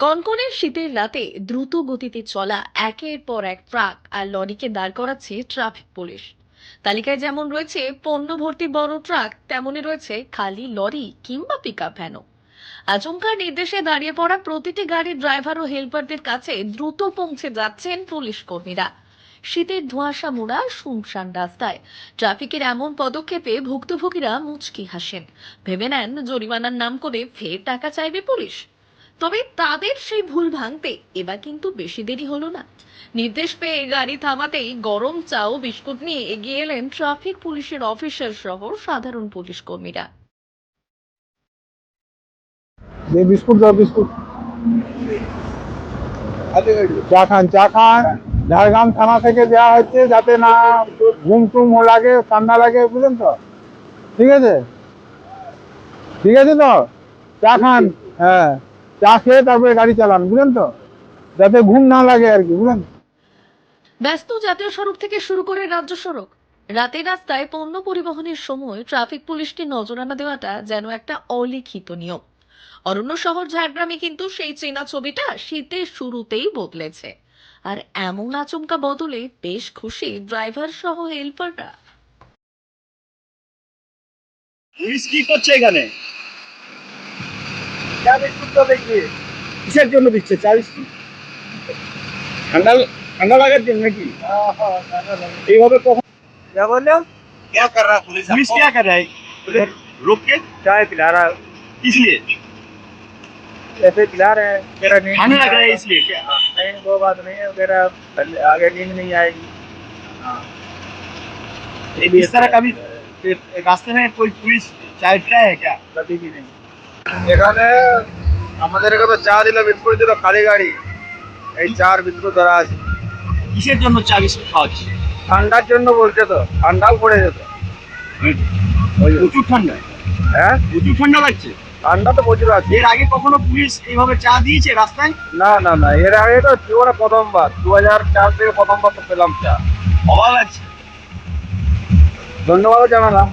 কনকনের শীতের রাতে দ্রুত গতিতে চলা একের পর এক ট্রাক আর লরিকে দাঁড় করাচ্ছে ট্রাফিক পুলিশ। তালিকায় যেমন রয়েছে পণ্য ভর্তি বড় ট্রাক, তেমনই রয়েছে খালি লরি কিংবা পিক আপ ভ্যানও আচমকার নির্দেশে দাঁড়িয়ে পড়া প্রতিটি গাড়ির ড্রাইভার ও হেল্পারদের কাছে দ্রুত পৌঁছে যাচ্ছেন পুলিশ কর্মীরা। শীতের ধোঁয়াশা মোড়া শুনশান রাস্তায় ট্রাফিকের এমন পদক্ষেপে ভুক্তভোগীরা মুচকি হাসেন। ভেবে নেন জরিমানার নাম করে ফের টাকা চাইবে পুলিশ। তবে তাদের সেই ভুল ভাঙতে এবার কিন্তু বেশি দেরি হলো না। নির্দেশ পেয়ে গাড়ি থামাতেই গরম চা ও বিস্কুট নিয়ে এগিয়ে এলেন ট্রাফিক পুলিশের অফিসার সহ সাধারণ পুলিশ কর্মীরা। বিস্কুট দাও, বিস্কুট। চা খান চা খান। ঝাড়গ্রাম থানা থেকে দেওয়া হচ্ছে যাতে না ঘুম টুম লাগে, ঠান্ডা লাগে, বুঝলেন তো? ঠিক আছে? ঠিক আছে তো? চা খান হ্যাঁ। চা খেয়ে তারপরে গাড়ি চালান বুঝলেন তো? যাতে ঘুম না লাগে আর কি বুঝলেন? ব্যস্ত জাতীয় সড়ক থেকে শুরু করে রাজ্য সড়ক রাতে রাস্তায় পণ্য পরিবহনের সময় ট্রাফিক পুলিশকে নজরানা দেওয়াটা যেন একটা অলিখিত নিয়ম। অরণ্য শহর ঝাড়গ্রামে কিন্তু সেই চেনা ছবিটা শীতের শুরুতেই বদলেছে। আর এমন আচমকা বদলে বেশ খুশি ড্রাইভার সহ হেল্পাররা। পুলিশ কি করছে এখানে? কিসের জন্য দিচ্ছে চা বিস্কুট ঠান্ডা ঠান্ডা লাগার জন্য নাকি এইভাবে কখন क्या बोल रहे हो क्या कर रहा है पुलिस पुलिस क्या कर रहा है उधर रोक के चाय पिला रहा है इसलिए ऐसे पिला रहे हैं मेरा नींद खाने लग रहा है इसलिए क्या नहीं वो बात नहीं है मेरा आगे नींद नहीं आएगी इस तरह कभी रास्ते में कोई पुलिस चाय पिला है क्या कभी भी नहीं এখানে আমাদেরকে তো চা দিল বিস্কুট দিল খালি গাড়ি। এই চার বিস্কুট ধরা আছে। কিসের জন্য চা বিস্কুট খাওয়াচ্ছে ঠান্ডার জন্য বলছে তো ঠান্ডাও পড়ে যেত প্রচুর ঠান্ডা। হ্যাঁ? প্রচুর ঠান্ডা লাগছে। ঠান্ডা তো প্রচুর আছে। এর আগে কখনো পুলিশ এইভাবে চা দিয়েছে রাস্তায়? না না না এর আগে তো জীবনে প্রথমবার। দু হাজার চার থেকে প্রথমবার তো পেলাম চা। অভাব লাগছে। ধন্যবাদও জানালাম।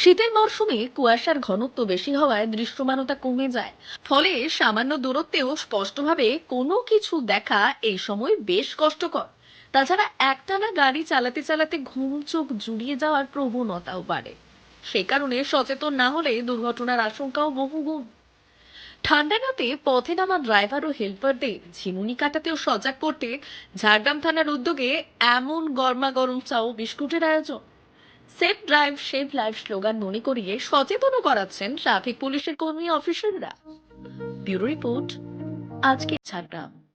শীতের মরশুমে কুয়াশার ঘনত্ব বেশি হওয়ায় দৃশ্যমানতা কমে যায়। ফলে সামান্য দূরত্বেও স্পষ্টভাবে কোনো কিছু দেখা এই সময় বেশ কষ্টকর। তাছাড়া একটানা গাড়ি চালাতে চালাতে ঘুম চোখ জুড়িয়ে যাওয়ার প্রবণতাও বাড়ে। সে কারণে সচেতন না হলে দুর্ঘটনার আশঙ্কাও বহুগুণ। ঠান্ডা রাতে পথে নামা ড্রাইভার ও হেল্পারদের ঝিমুনি কাটাতেও সজাগ করতে ঝাড়গ্রাম থানার উদ্যোগে এমন গরমা গরম চা ও বিস্কুটের আয়োজন। Safe drive save life slogan মনে করিয়ে সচেতনও করাচ্ছেন ট্রাফিক পুলিশের কর্মী অফিসাররা। ব্যুরো রিপোর্ট আজকে ঝাড়গ্রাম।